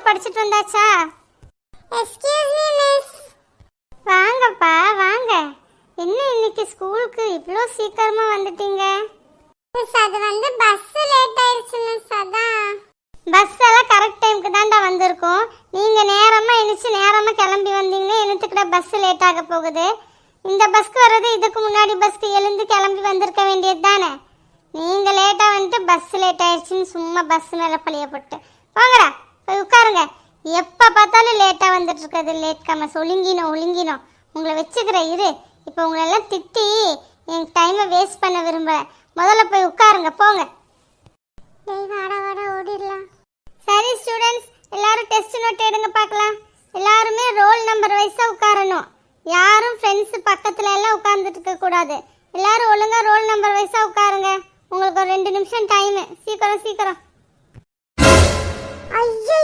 எல்லாரும் படிச்சுட்டு வந்தாச்சா? எக்ஸ்கியூஸ் மீ மிஸ் வாங்கப்பா வாங்க. என்ன இன்னைக்கு ஸ்கூலுக்கு இவ்வளோ சீக்கிரமா வந்துட்டீங்க? மிஸ் அது வந்து பஸ் லேட் ஆயிடுச்சு மிஸ் அதான். பஸ் எல்லாம் கரெக்ட் டைம்க்கு தான்டா வந்திருக்கோம். நீங்க நேரமா எழுந்துச்சு நேரமா கிளம்பி வந்தீங்கன்னா என்னத்துக்குடா பஸ் லேட் ஆக போகுது? இந்த பஸ்க்கு வர்றது இதுக்கு முன்னாடி பஸ்க்கு எழுந்து கிளம்பி வந்திருக்க வேண்டியது தானே? நீங்க லேட்டா வந்துட்டு பஸ் லேட் ஆயிடுச்சுன்னு சும்மா பஸ் மேல பழிய போட்டு. போங்கடா உட்காருங்க. எப்ப பார்த்தாலும் லேட்டா வந்துட்டு இருக்கிறது லேட் கமஸ் ஒழுங்கினோம் ஒழுங்கினோம் உங்களை வச்சுக்கிற இரு. இப்போ உங்களை எல்லாம் திட்டி என் டைமை வேஸ்ட் பண்ண விரும்பல முதல்ல போய் உட்காருங்க போங்க. ஓடிடலாம். சரி ஸ்டூடெண்ட்ஸ் எல்லாரும் டெஸ்ட் நோட் எடுங்க பார்க்கலாம். எல்லாருமே ரோல் நம்பர் வைஸா உட்காரணும். யாரும் ஃப்ரெண்ட்ஸ் பக்கத்துல எல்லாம் உட்கார்ந்துட்டு இருக்க கூடாது. எல்லாரும் ஒழுங்கா ரோல் நம்பர் வைஸா உட்காருங்க. உங்களுக்கு ஒரு ரெண்டு நிமிஷம் டைம் சீக்கிரம் சீக்கிரம். ஐயோ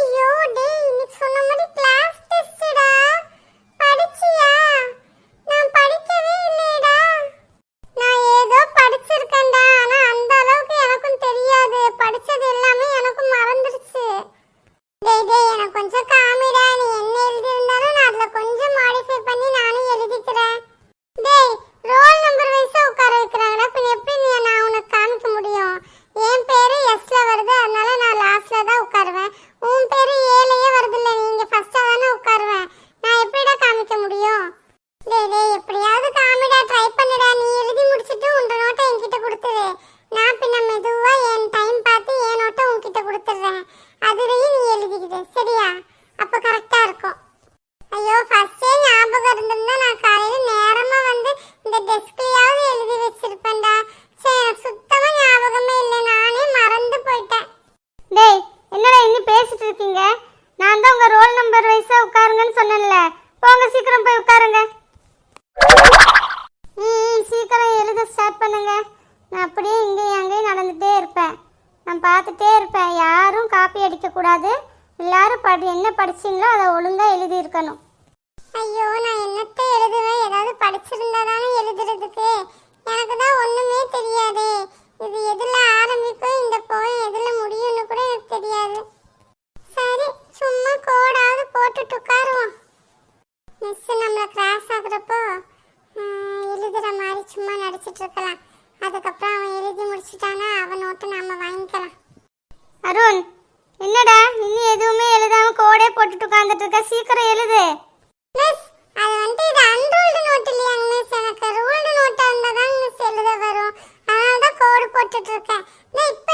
டேய் இன்னைக்கு சொன்ன மாதிரி கிளாஸ் டெஸ்டடா படிச்சியா நான் படிக்கவே இல்லையடா நான் ஏதோ படிச்சிருக்கேன்டா ஆனா அந்த அளவுக்கு எனக்கும் தெரியாது படிச்சது எல்லாமே எனக்கும் மறந்துருச்சு டேய் டேய் எனக்கு கொஞ்சம் காமிடா நீ என்ன எழுதி இருந்தாலும் நான் அதுல கொஞ்சம் மாடிஃபை பண்ணி நானும் எழுதிக்கிறேன் டேய் ரோல் நம்பர் வைஸா உட்கார வைக்கிறாங்கடா பின்ன எப்படி நீ நான் உனக்கு காமிக்க முடியும் என் பேரு எஸ்ல வருது அதனால நான் லாஸ்ட்ல தான் உட்காருவேன் உன் பேரு ஏலயே வருது இல்ல நீங்க ஃபர்ஸ்டா தானே உட்காருவேன் நான் எப்படிடா காமிக்க முடியும் டேய் டேய் எப்படியாவது காமிடா ட்ரை பண்ணுடா நீ எழுதி முடிச்சிட்டு உன் நோட்டை என்கிட்ட கொடுத்துரு நான் பின்ன மெதுவா என் டைம் பார்த்து என் நோட்டை உன்கிட்ட கொடுத்துட்றேன் அதுலயும் நீ எழுதிக்கிது சரியா அப்ப கரெக்டா இருக்கும் ஐயோ ஃபர்ஸ்டே ஞாபகம் இருந்திருந்தா நான் காலையில நேரமா வந்து இந்த டெஸ்க்லயாவது எழுதி வச்சிருப்பேன்டா சரி எனக்கு சுத்தமா ஞாபகமே இல்லை நானே மறந்து போயிட்டேன் டேய் என்னடா இன்னும் பேசிட்டு இருக்கீங்க நான் தான் ஐம்பது வயசா உட்காருங்கன்னு சொன்னேன்ல. போங்க சீக்கிரம் போய் உட்காருங்க. ம் சீக்கிரம் எழுத ஸ்டார்ட் பண்ணுங்க. நான் அப்படியே இங்கேயும் அங்கேயும் நடந்துட்டே இருப்பேன். நான் பார்த்துட்டே இருப்பேன். யாரும் காப்பி அடிக்கக்கூடாது எல்லாரும் படி என்ன படிச்சீங்களோ அதை ஒழுங்காக எழுதியிருக்கணும் ஐயோ நான் என்னத்தை எழுதுவேன்? ஏதாவது படிச்சிருந்தா தானே எழுதுறதுக்கு. எனக்கு தான் ஒன்றுமே தெரியாது. இது எதில் ஆரம்பிக்கும்? இந்த போய் எதில் முடியும்னு கூட எனக்கு தெரியாது சரி சும்மா கோடாவது போட்டுட்டு உட்காருவோம் மிஸ் நம்மளை கிராஸ் ஆகுறப்போ ஆஹ், எழுதுற மாதிரி சும்மா நடிச்சிட்டு இருக்கலாம் அதுக்கப்புறம் அவன் எழுதி முடிச்சிட்டானா அவன் நோட்டை நாம வாங்கிக்கலாம் அருண் என்னடா இன்னும் எதுவுமே எழுதாம கோடே போட்டுட்டு உட்கார்ந்துட்டு இருக்க சீக்கிரம் எழுது மிஸ் அது வந்து இது அன்ரூல்டு நோட் இல்லையாங்க மிஸ் எனக்கு ரூல்டு நோட்டா இருந்தா தான் மிஸ் எழுத வரும் அதனால தான் கோடு போட்டுட்டு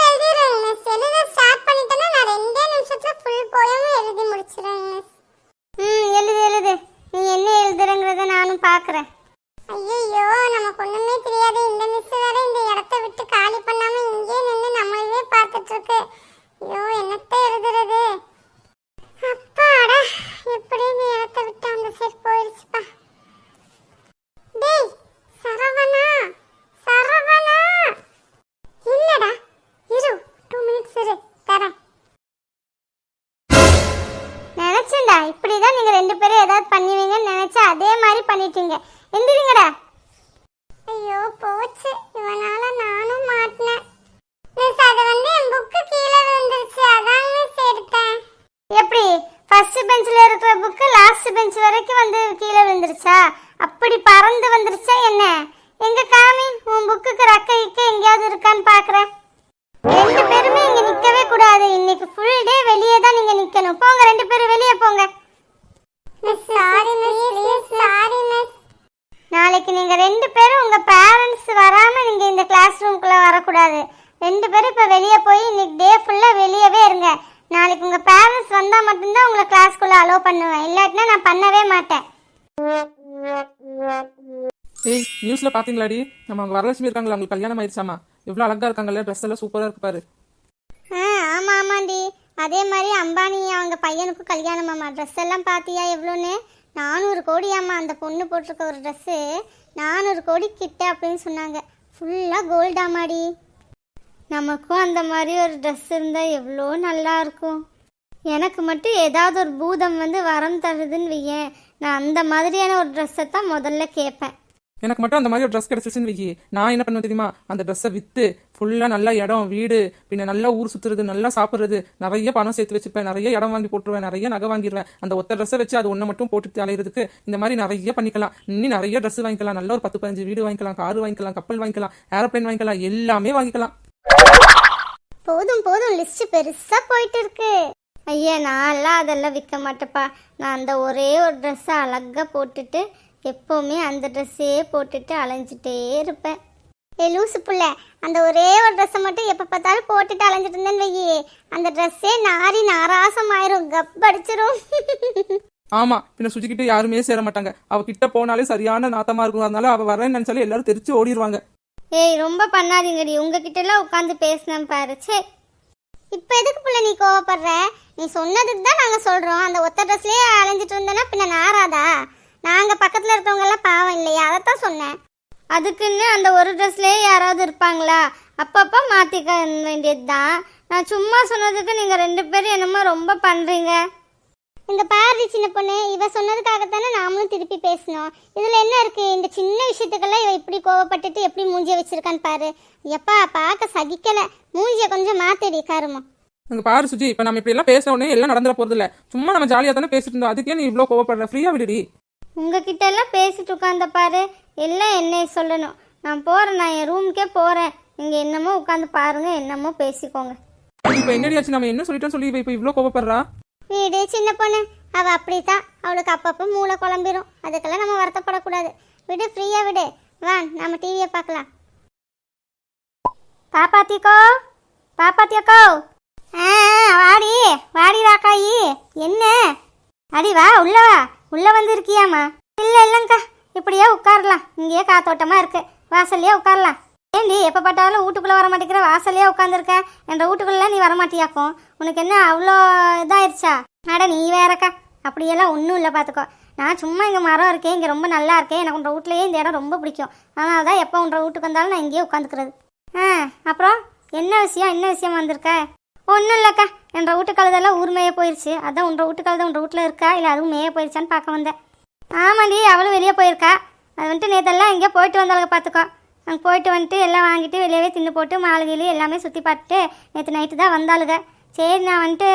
ஃபர்ஸ்ட் பெஞ்ச்ல இருக்கிற புக்கு லாஸ்ட் பெஞ்ச் வரைக்கும் வந்து கீழே விழுந்துருச்சா? அப்படி பறந்து வந்துருச்சா என்ன? எங்க காமி? உன் புக்குக்கு ரக்க இக்க எங்கேயாவது இருக்கான்னு பாக்குறேன் ரெண்டு பேருமே இங்க நிக்கவே கூடாது. இன்னைக்கு ஃபுல் டே வெளியே தான் நீங்க நிக்கணும். போங்க ரெண்டு பேரும் வெளியே போங்க. நாளைக்கு நீங்க ரெண்டு பேரும் உங்க பேரண்ட்ஸ் வராம நீங்க இந்த கிளாஸ் ரூம்குள்ள வரக்கூடாது. ரெண்டு பேரும் இப்ப வெளியே போய் இன்னைக்கு பாத்தீங்களாடி? நம்ம அவங்க வரலட்சுமி இருக்காங்களா அவங்களுக்கு கல்யாணம் ஆயிடுச்சாமா எவ்வளவு அழகா இருக்காங்கல்ல ட்ரெஸ் எல்லாம் சூப்பரா இருக்கு பாரு. ஆ ஆமா ஆமாண்டி. அதே மாதிரி அம்பானி அவங்க பையனுக்கும் கல்யாணமாம்மா ட்ரெஸ் எல்லாம் பார்த்தியா எவ்வளோன்னு நானூறு கோடியாம்மா அந்த பொண்ணு போட்டிருக்க ஒரு ட்ரெஸ்ஸு நானூறு கோடி கிட்ட அப்படின்னு சொன்னாங்க. ஃபுல்லாக கோல்டாமாடி நமக்கும் அந்த மாதிரி ஒரு ட்ரெஸ் இருந்தால் எவ்வளோ நல்லா இருக்கும். எனக்கு மட்டும் ஏதாவது ஒரு பூதம் வந்து வரம் தருதுன்னு வையேன். நான் அந்த மாதிரியான ஒரு ட்ரெஸ்ஸை தான் முதல்ல கேட்பேன். எனக்கு மட்டும் அந்த மாதிரி ஒரு ட்ரெஸ் கிடைச்சிச்சுன்னு வைக்கி நான் என்ன பண்ணுவேன் தெரியுமா? அந்த ட்ரெஸ்ஸை விற்று ஃபுல்லாக நல்ல இடம் வீடு பின்ன நல்லா ஊர் சுற்றுறது நல்லா சாப்பிட்றது நிறைய பணம் சேர்த்து வச்சுப்பேன் நிறைய இடம் வாங்கி போட்டுருவேன் நிறைய நகை வாங்கிடுவேன் அந்த ஒத்த ட்ரெஸ்ஸை வச்சு அது ஒன்று மட்டும் போட்டு அலையிறதுக்கு இந்த மாதிரி நிறைய பண்ணிக்கலாம். இன்னும் நிறைய ட்ரெஸ் வாங்கிக்கலாம். நல்ல ஒரு பத்து பதினஞ்சு வீடு வாங்கிக்கலாம் கார் வாங்கிக்கலாம் கப்பல் வாங்கிக்கலாம் ஏரோப்ளைன் வாங்கிக்கலாம் எல்லாமே வாங்கிக்கலாம். போதும் போதும். லிஸ்ட் பெருசா போயிட்டு இருக்கு ஐயா நான்லாம் அதெல்லாம் விற்க மாட்டேப்பா நான் அந்த ஒரே ஒரு ட்ரெஸ்ஸை அழகாக போட்டுட்டு எப்போவுமே அந்த ட்ரெஸ்ஸே போட்டுட்டு அலைஞ்சிட்டே இருப்பேன். ஏ லூசு புள்ள அந்த ஒரே ஒரு ட்ரெஸ்ஸை மட்டும் எப்போ பார்த்தாலும் போட்டுட்டு அலைஞ்சிட்டு இருந்தேன்னு வையே. அந்த ட்ரெஸ்ஸே நாரி நாராசம் ஆயிரும் கப்படிச்சிரும். ஆமா பின்ன சுஜிக்கிட்ட யாருமே சேர மாட்டாங்க. அவ கிட்ட போனாலே சரியான நாத்தமா இருக்கும். அதனால அவ வரேன்னு நினைச்சாலே எல்லாரும் தெரிச்சு ஓடிடுவாங்க ஏய் ரொம்ப பண்ணாதீங்கடி. உங்ககிட்ட எல்லாம் உட்காந்து பேசினேன் பாரு. சே இப்போ எதுக்கு புள்ள நீ கோவப்படுற? நீ சொன்னதுக்கு தான் நாங்கள் சொல்கிறோம் அந்த ஒத்த ட்ரெஸ்லேயே அலைஞ்சிட்டு இருந்தேன்னா பின்ன நாராதா? நாங்கள் பக்கத்தில் இருக்கவங்கெல்லாம் பாவம் இல்லையா? அதைத்தான் சொன்னேன். அதுக்குன்னு அந்த ஒரு ட்ரெஸ்லேயே யாராவது இருப்பாங்களா? அப்பப்போ மாற்றிக்க வேண்டியது தான் நான் சும்மா சொன்னதுக்கு நீங்கள் ரெண்டு பேரும் என்னமோ ரொம்ப பண்ணுறீங்க இந்த பாரதி சின்ன பொண்ணு இவ சொன்னதுக்காகத்தானே நாமளும் திருப்பி பேசணும் இதில் என்ன இருக்கு? இந்த சின்ன விஷயத்துக்கெல்லாம் இவ இப்படி கோவப்பட்டுட்டு எப்படி மூஞ்சிய வச்சிருக்கான்னு பாரு. எப்பா பார்க்க சகிக்கலை. மூஞ்சியை கொஞ்சம் மாத்தடி கருமம் அங்க பாரு சுஜி இப்ப நம்ம இப்படி எல்லாம் பேச உடனே எல்லாம் நடந்துட போறது இல்ல சும்மா நம்ம ஜாலியா தானே பேசிட்டு இருந்தோம். அதுக்கே நீ இவ்வளவு கோவப்படுற. ஃப்ரீயா விடுடி. உங்ககிட்ட எல்லாம் பேசிட்டு உட்காந்த பாரு. எல்லாம் என்னை சொல்லணும். நான் போறேன் நான் என் ரூமுக்கே போறேன். நீங்க என்னமோ உட்காந்து பாருங்க என்னமோ பேசிக்கோங்க. இப்ப என்னடி ஆச்சு நம்ம என்ன சொல்லிட்டோம் சொல்லி இப்ப இவ்வளவு கோவப்படுறா? வீடு சின்ன பொண்ணு. அவ அப்படித்தான். அவளுக்கு அப்பப்போ மூளை குழம்பிரும். அதுக்கெல்லாம் நம்ம வருத்தப்படக்கூடாது. விடு ஃப்ரீயா விடு. வா நம்ம டிவியை பார்க்கலாம். பாப்பாத்திக்கோ பாப்பாத்தியக்கோ? ஆ வாடி. வாடி ராக்காயி. என்ன? அடி வா உள்ள வா. உள்ளே வந்து இல்லை இல்லை இல்லைங்க்கா இப்படியே உட்காரலாம். இங்கேயே காத்தோட்டமாக இருக்கு. வாசல்லையே உட்காரலாம். ஏண்டி எப்போ பார்த்தாலும் வீட்டுக்குள்ளே வர மாட்டேங்கிற? வாசல்லையே உட்காந்துருக்க என்ற வீட்டுக்குள்ளே நீ வர மாட்டியாக்கும். உனக்கு என்ன அவ்வளோ இதாயிருச்சா? அட நீ வேறக்கா. அப்படியெல்லாம் ஒன்றும் இல்லை பார்த்துக்கோ நான் சும்மா இங்கே மரம் இருக்கேன். இங்கே ரொம்ப நல்லா இருக்கேன். எனக்கு உன்ற வீட்லயே இந்த இடம் ரொம்ப பிடிக்கும். அதனால தான் எப்போ உன்ற வீட்டுக்கு வந்தாலும் நான் இங்கேயே உட்காந்துக்கிறது. ஆ அப்புறம்? என்ன விஷயம்? என்ன விஷயம் வந்திருக்க? ஒன்றும் இல்லைக்கா. என்ற வீட்டு கழுதெல்லாம் ஊர் மேய அதான் உன்ற வீட்டு கழுதை உன்ற வீட்டில் இருக்கா? இல்லை அதுவும் மேய போயிருச்சான்னு பார்க்க வந்தேன். ஆமாண்டி அவளும் வெளியே போயிருக்கா. அது வந்துட்டு நேத்தெல்லாம் எங்கேயோ போயிட்டு வந்தாளுங்க பார்த்துக்கோ அங்கே போயிட்டு வந்துட்டு எல்லாம் வாங்கிட்டு வெளியவே தின்னு போட்டு மாளிகையில எல்லாமே சுற்றி பார்த்துட்டு நேற்று நைட்டு தான் வந்தாளுங்க. சரி நான் வந்துட்டு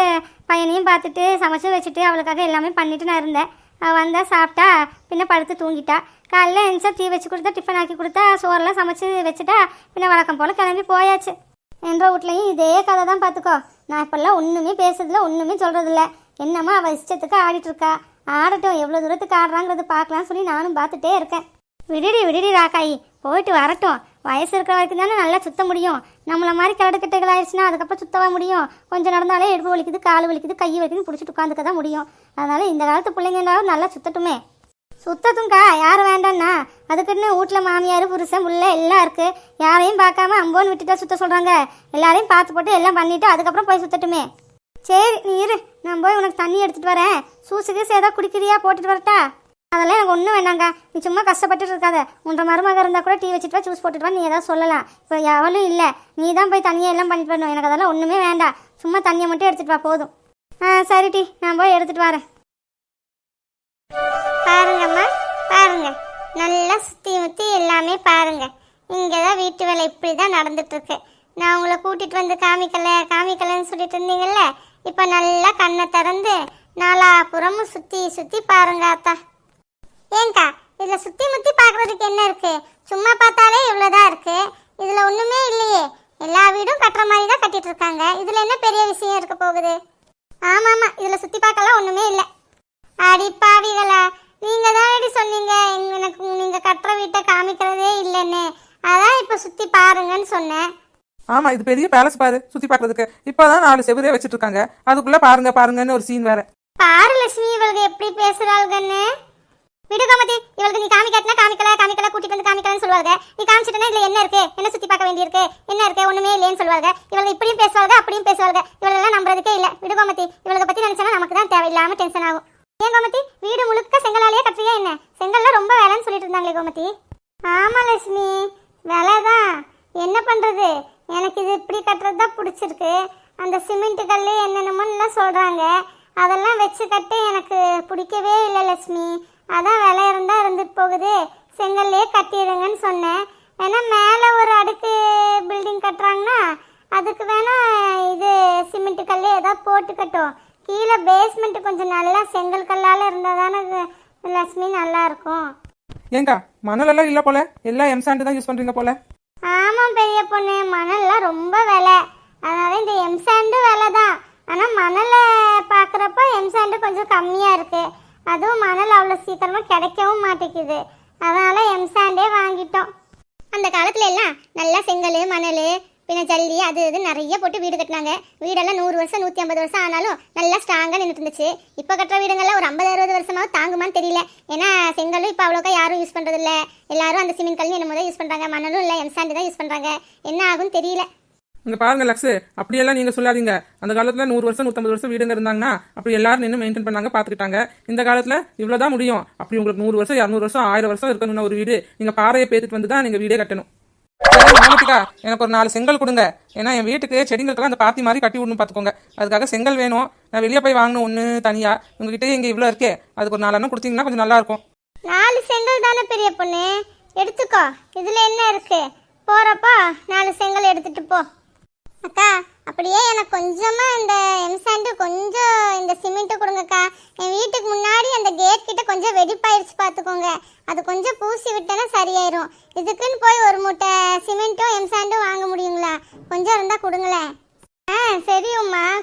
பையனையும் பார்த்துட்டு சமைச்சு வச்சுட்டு அவளுக்காக எல்லாமே பண்ணிட்டு நான் இருந்தேன். அவள் வந்தா சாப்பிட்டா பின்ன படுத்து தூங்கிட்டா. காலையில் எழுந்தா டீ வச்சு கொடுத்தா டிஃபன் ஆக்கி கொடுத்தா சோறெல்லாம் சமைச்சு வச்சுட்டா பின்ன வழக்கம் போல் கிளம்பி போயாச்சு. என்ற வீட்லையும் இதே கதை தான் பார்த்துக்கோ நான் இப்போல்லாம் ஒன்றுமே பேசுறதில்ல ஒன்றுமே சொல்கிறதில்ல என்னம்மா அவள் இஷ்டத்துக்கு ஆடிட்டு இருக்கா? ஆடட்டும் எவ்வளோ தூரத்துக்கு ஆடுறாங்கிறது பார்க்கலாம்னு சொல்லி நானும் பார்த்துட்டே இருக்கேன். விடுடி விடுடி ராக்காயி. போயிட்டு வரட்டும். வயசு இருக்கிற வரைக்கும் தானே நல்லா சுத்த முடியும். நம்மள மாதிரி கிளடுக்கட்டைகள் ஆயிடுச்சுன்னா அதுக்கப்புறம் சுத்தவா முடியும். கொஞ்சம் நடந்தாலே இடுப்பு வலிக்குது கால் வலிக்குது கை வலிக்குது பிடிச்சிட்டு உட்காந்துக்க தான் முடியும். அதனால் இந்த காலத்து பிள்ளைங்களாவது நல்லா சுத்தட்டுமே. சுத்தட்டும்க்கா யார் வேண்டாம்னா அதுக்குன்னு வீட்டில் மாமியார் புருஷன் புள்ள எல்லாம் இருக்குது யாரையும் பார்க்காம அம்போன்னு விட்டுட்டா சுத்த சொல்கிறாங்க எல்லாரையும் பார்த்து போட்டு எல்லாம் பண்ணிவிட்டு அதுக்கப்புறம் போய் சுத்தட்டுமே. சரி நீ இரு. நான் போய் உனக்கு தண்ணி எடுத்துகிட்டு வரேன். சூசுக்கு சேதா குடிக்கிறியா? போட்டுட்டு வரட்டா. அதெல்லாம் எனக்கு ஒன்றும் வேண்டாங்க நீ சும்மா கஷ்டப்பட்டுட்டு இருக்காத. உன்ற மருமக இருந்தால் கூட டீ வச்சுட்டு வா ஜூஸ் போட்டுட்டு வா நீ ஏதாவது சொல்லலாம். இப்போ எவளும் இல்லை. நீ தான் போய் தண்ணியை எல்லாம் பண்ணிட்டு வரணும். எனக்கு அதெல்லாம் ஒன்றுமே வேண்டாம். சும்மா தண்ணியை மட்டும் எடுத்துகிட்டு வா போதும். ஆ சரி டி. நான் போய் எடுத்துகிட்டு வரேன். பாருங்கம்மா பாருங்க. நல்லா சுற்றி முற்றி எல்லாமே பாருங்க. இங்கே தான் வீட்டு வேலை இப்படி தான் நடந்துட்டுருக்கு. நான் உங்களை கூட்டிகிட்டு வந்து காமிக்கலை காமிக்கலைன்னு சொல்லிட்டு இருந்தீங்கல்ல? இப்போ நல்லா கண்ணை திறந்து நாலாபுறமும் சுற்றி சுற்றி பாருங்க அத்தா. ஏங்கா இதில் சுற்றி முற்றி பார்க்குறதுக்கு என்ன இருக்குது சும்மா பார்த்தாலே இவ்வளோதான் இருக்குது இதில் ஒன்றுமே இல்லையே. எல்லா வீடும் கட்டுற மாதிரி தான் கட்டிட்டு இருக்காங்க. இதில் என்ன பெரிய விஷயம் இருக்க போகுது? ஆமாம் ஆமாம் இதில் சுற்றி பார்க்கலாம் ஒன்றுமே இல்லை. சொன்னீங்க. எனக்கு நீங்க கட்டுற வீட்டை காமிக்கிறதே இல்லைன்னு. அதான் இப்ப சுத்தி பாருங்கன்னு சொன்னேன். ஆமா இது பெரிய பேலஸ் பாரு சுத்தி பார்க்கிறதுக்கு. இப்பதான் நாலு செவரே வச்சிட்டு இருக்காங்க அதுக்குள்ள பாருங்க பாருங்கன்னு ஒரு சீன் வேற. பாரு லட்சுமி இவளுக்கு எப்படி பேசுறாள்கன்னு. விடு கமதி இவளுக்கு நீ காமிக்காட்டினா காமிக்கல காமிக்கல கூட்டிட்டு வந்து காமிக்கலன்னு சொல்லுவாங்க நீ காமிச்சிட்டனா இதுல என்ன இருக்கு? என்ன சுத்தி பார்க்க வேண்டியிருக்கு? என்ன இருக்கு? ஒண்ணுமே இல்லைன்னு சொல்லுவாங்க இவளுக்கு இப்படியும் பேசுவாங்க அப்படியும் பேசுவாங்க இவளெல்லாம் நம்புறதுக்கே இல்ல. விடு கோமதி இவளுக்கு பத்தி நினைச்சா நமக்கு தான் தேவையில்லாம டென்ஷன் ஆகும். ஏன் கோமதி? வீடு முழுக்க செங்கலாலேயே கட்டுறியா என்ன? செங்கல்ல ரொம்ப வேலைன்னு சொல்லிட்டு இருந்தாங்களே கோமதி. ஆமா லட்சுமி. வேலைதான். என்ன பண்றது? எனக்கு இது இப்படி கட்டுறது தான் பிடிச்சிருக்கு. அந்த சிமெண்ட் கல் என்னென்னமோன்னு சொல்றாங்க. அதெல்லாம் வச்சு கட்ட எனக்கு பிடிக்கவே இல்லை லட்சுமி. அதான் விலை இருந்தால் இருந்துட்டு போகுது. செங்கல்லே கட்டிடுங்கன்னு சொன்னேன். வேணா மேலே ஒரு அடுக்கு பில்டிங் கட்டுறாங்கன்னா அதுக்கு வேணா இது சிமெண்ட் கல்லே ஏதாவது போட்டுக்கட்டும் கீழே பேஸ்மெண்ட் கொஞ்சம் நல்லா செங்கல் கல்லால் இருந்தால் தானே லட்சுமி நல்லா இருக்கும் ஏங்கா மணலெல்லாம் இல்லை போல? எல்லாம் எம்சாண்டு தான் யூஸ் பண்ணுறீங்க போல? ஆமாம் பெரிய பொண்ணு மணல்லாம் ரொம்ப விலை. அதனால இந்த எம்சாண்டு விலை தான் ஆனால் மணலை பார்க்குறப்ப எம்சாண்டு கொஞ்சம் கம்மியாக இருக்கு. அதுவும் மணல் அவ்வளோ சீக்கிரமாக கிடைக்கவும் மாட்டேங்குது. அதனால எம்சாண்டே வாங்கிட்டோம். அந்த காலத்துல எல்லாம் நல்லா செங்கல் மணல் பின்ன ஜல்லி அது இது நிறைய போட்டு வீடு கட்டினாங்க. வீடெல்லாம் நூறு வருஷம் நூற்றி ஐம்பது வருஷம் ஆனாலும் நல்லா ஸ்ட்ராங்காக நின்றுட்டு இருந்துச்சு இப்போ கட்டுற வீடுங்கள்லாம் ஒரு ஐம்பது அறுபது வருஷமாவது தாங்குமான்னு தெரியல. ஏன்னா செங்கலும் இப்போ அவ்வளோக்கா யாரும் யூஸ் பண்ணுறதில்ல எல்லாரும் அந்த சிமெண்ட் கல்லும் என்னமோ தான் யூஸ் பண்ணுறாங்க மணலும் இல்லை எம்சாண்டு தான் யூஸ் பண்ணுறாங்க என்ன ஆகும்னு தெரியல. இங்க பாருங்க லக்ஸு. அப்படியெல்லாம் நீங்க சொல்லாதீங்க. அந்த காலத்துல நூறு வருஷம் நூத்தம்பது வருஷம் வீடுங்க இருந்தாங்கன்னா அப்படி எல்லாரும் நின்று மெயின்டைன் பண்ணாங்க பாத்துக்கிட்டாங்க. இந்த காலத்துல இவ்வளவுதான் முடியும். அப்படி உங்களுக்கு நூறு வருஷம் இரநூறு வருஷம் ஆயிரம் வருஷம் இருக்கணும்னு ஒரு வீடு. நீங்க பாறையை பேத்துட்டு வந்து தான் நீங்க வீடே கட்டணும். சரி, எனக்கு ஒரு நாலு செங்கல் கொடுங்க. ஏன்னா என் வீட்டுக்கு செடிங்களுக்கெல்லாம் அந்த பாத்தி மாதிரி கட்டி விடணும் பார்த்துக்கோங்க. அதுக்காக செங்கல் வேணும். நான் வெளியே போய் வாங்கணும் ஒன்று தனியாக உங்ககிட்ட இங்கே இவ்வளோ இருக்கே. அதுக்கு ஒரு நாலு கொடுத்தீங்கன்னா கொஞ்சம் நல்லா இருக்கும் நாலு செங்கல் தானே பெரிய பொண்ணு? எடுத்துக்கோ. இதில் என்ன இருக்கு? போகிறப்போ நாலு செங்கல் எடுத்துட்டு போ. அக்கா அப்படியே எனக்கு கொஞ்சமாக இந்த எம்சாண்டு கொஞ்சம் இந்த சிமெண்ட்டு கொடுங்கக்கா என் வீட்டுக்கு முன்னாடி அந்த கேட் கிட்ட கொஞ்சம் வெடிப்பாயிருச்சு பார்த்துக்கோங்க. அது கொஞ்சம் பூசி விட்டனா சரியாயிரும். இதுக்குன்னு போய் ஒரு மூட்டை சிமெண்ட்டும் எம்சாண்டும் வாங்க முடியுங்களா? கொஞ்சம் இருந்தால் கொடுங்களேன். ஆ சரி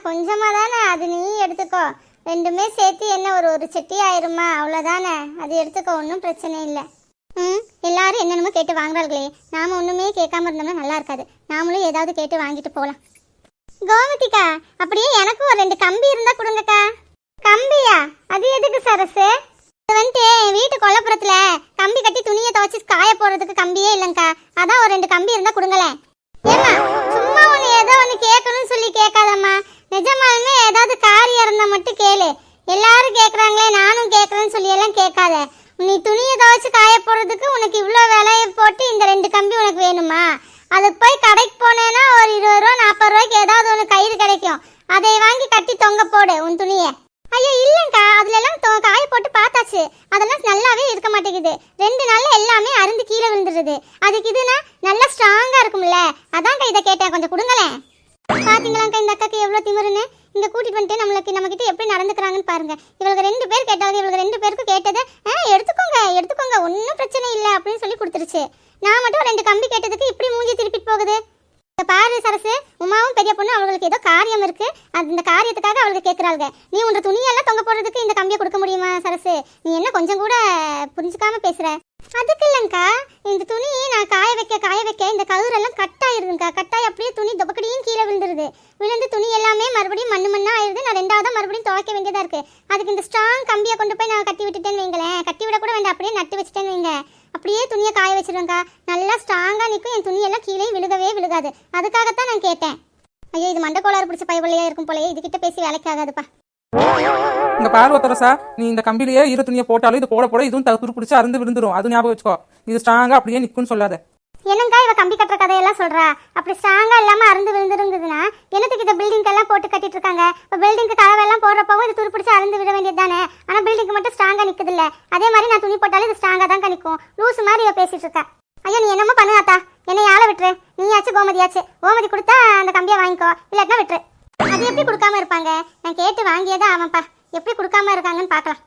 கொஞ்சமாக தானே. அது நீ எடுத்துக்கோ. ரெண்டுமே சேர்த்து என்ன ஒரு ஒரு செட்டி ஆயிருமா? அவ்வளோதானே அது எடுத்துக்கோ. ஒன்றும் பிரச்சனை இல்லை. ம் எல்லாரும் என்னென்னமோ கேட்டு வாங்குறாங்களே நாம் ஒன்றுமே கேட்காம இருந்தோம்னா நல்லா இருக்காது. நாமளும் ஏதாவது கேட்டு வாங்கிட்டு போகலாம் கோமதிக்கா அப்படியே எனக்கும் ஒரு ரெண்டு கம்பி இருந்தால் கொடுங்கக்கா. கம்பியா? அது எதுக்கு சரசு? இது வந்துட்டு வீட்டு கொல்லப்புறத்துல கம்பி கட்டி துணியை துவைச்சு காய போடுறதுக்கு கம்பியே இல்லங்கா. அதான் ஒரு ரெண்டு கம்பி இருந்தா கொடுங்களேன். ஏமா சும்மா ஒன்று ஏதோ ஒன்று கேட்கணும்னு சொல்லி கேட்காதம்மா. நிஜமாலுமே ஏதாவது காரியம் இருந்தால் மட்டும் கேளு. எல்லாரும் கேட்குறாங்களே நானும் கேட்குறேன்னு சொல்லி எல்லாம் கேட்காத. நீ துணியை துவைச்சு காய போடுறதுக்கு உனக்கு இவ்வளோ விலையை போட்டு இந்த ரெண்டு கம்பி உனக்கு வேணுமா அதுக்கு போய் கடைக்கு போனேன்னா ஒரு இருபது ரூபா நாற்பது ரூபாய்க்கு ஏதாவது ஒன்று கயிறு கிடைக்கும் அதை வாங்கி கட்டி தொங்க போடு உன் துணியை ஐயோ இல்லைங்க்கா அதுல எல்லாம் தொ- காய போட்டு பார்த்தாச்சு அதெல்லாம் நல்லாவே இருக்க மாட்டேங்குது ரெண்டு நாள்ல எல்லாமே அருந்து கீழே விழுந்துடுது அதுக்கு இதுனா நல்லா ஸ்ட்ராங்கா இருக்கும்ல அதான்க்கா இதை கேட்டேன் கொஞ்சம் கொடுங்களேன் பாத்தீங்களாக்கா இந்த அக்காக்கு எவ்வளவு திமிருன்னு இங்க கூட்டிட்டு வந்துட்டு நம்மளுக்கு நம்ம கிட்ட எப்படி நடந்துக்கிறாங்கன்னு பாருங்க இவளுக்கு ரெண்டு பேர் ரெண்டு பேருக்கும் கேட்டது ஆ எடுத்துக்கோங்க எடுத்துக்கோங்க ஒன்றும் பிரச்சனை இல்லை அப்படின்னு சொல்லி கொடுத்துருச்சு. நான் மட்டும் ரெண்டு கம்பி கேட்டதுக்கு இப்படி மூஞ்சி திருப்பிட்டு போகுது. பாரு சரசு உமாவும் பெரிய பொண்ணு அவங்களுக்கு ஏதோ காரியம் இருக்கு. அந்த காரியத்துக்காக அவளுக்கு கேட்கறாங்க நீ உன்ற துணியெல்லாம் தொங்க போடுறதுக்கு இந்த கம்பியை கொடுக்க முடியுமா சரசு? நீ என்ன கொஞ்சம் கூட புரிஞ்சுக்காம பேசுற? அதுக்கு இல்லைங்கக்கா இந்த துணி நான் காய வைக்க காய வைக்க இந்த கவுரெல்லாம் கட்டாயிருதுங்க்கா கட்டாய் அப்படியே துணி தொபக்கடியும் கீழே விழுந்துருது விழுந்து துணி எல்லாமே மறுபடியும் மண்ணு மண்ணா ஆயிருது நான் ரெண்டாவதா மறுபடியும் துவைக்க வேண்டியதா இருக்கு. அதுக்கு இந்த ஸ்ட்ராங் கம்பியை கொண்டு போய் நான் கட்டி விட்டுட்டேன்னு வைங்களேன். கட்டி விட கூட வேண்டாம். அப்படியே நட்டு வச்சுட்டேன்னு வைங்க. அப்படியே துணியை காய வச்சிருவேங்க்கா நல்லா ஸ்ட்ராங்காக நிற்கும். என் துணியெல்லாம் கீழே விழுகவே விழுகாது. அதுக்காகத்தான் நான் கேட்டேன். ஐயோ இது மண்டக்கோளாறு பிடிச்ச பயவள்ளையா இருக்கும் போலயே. இதுகிட்ட பேசி வேலைக்கு ஆகாதுப்பா. இந்த பார்வத்தரசா நீ இந்த கம்பிலேயே இரு துணியை போட்டாலும் இது போட போட இதுவும் த- துரு பிடிச்சி அருந்து விழுந்துரும். அது ஞாபகம் வச்சுக்கோ. இது ஸ்ட்ராங்காக அப்படியே நிற்கும்னு சொல்லாத. என்னங்கா இவ கம்பி கட்டுற கதையெல்லாம் சொல்றா? அப்படி ஸ்ட்ராங்கா இல்லாம அருந்து விழுந்துருந்ததுன்னா என்னத்துக்கு இந்த பில்டிங் எல்லாம் போட்டு கட்டிட்டு இருக்காங்க இப்போ பில்டிங்க்கு கதவெல்லாம் போடுறப்பவும் இது துருப்பிடிச்சு அருந்து விட வேண்டியது தானே? ஆனா பில்டிங்க்கு மட்டும் ஸ்ட்ராங்கா நிக்குது இல்ல அதே மாதிரி நான் துணி போட்டாலும் இது ஸ்ட்ராங்கா தான் நிற்கும் லூஸ் மாதிரி இவ பேசிட்டு இருக்கா. ஐயோ நீ என்னமோ பண்ணுவாத்தா என்னை ஆள விட்டுரு. நீயாச்சு கோமதியாச்சு. கோமதி கொடுத்தா அந்த கம்பியை வாங்கிக்கோ. இல்லாட்டினா விட்டுரு. அது எப்படி கொடுக்காம இருப்பாங்க? நான் கேட்டு வாங்கியதான் ஆமாப்பா எப்படி கொடுக்காம இருக்காங்கன்னு பார்க்கலாம்.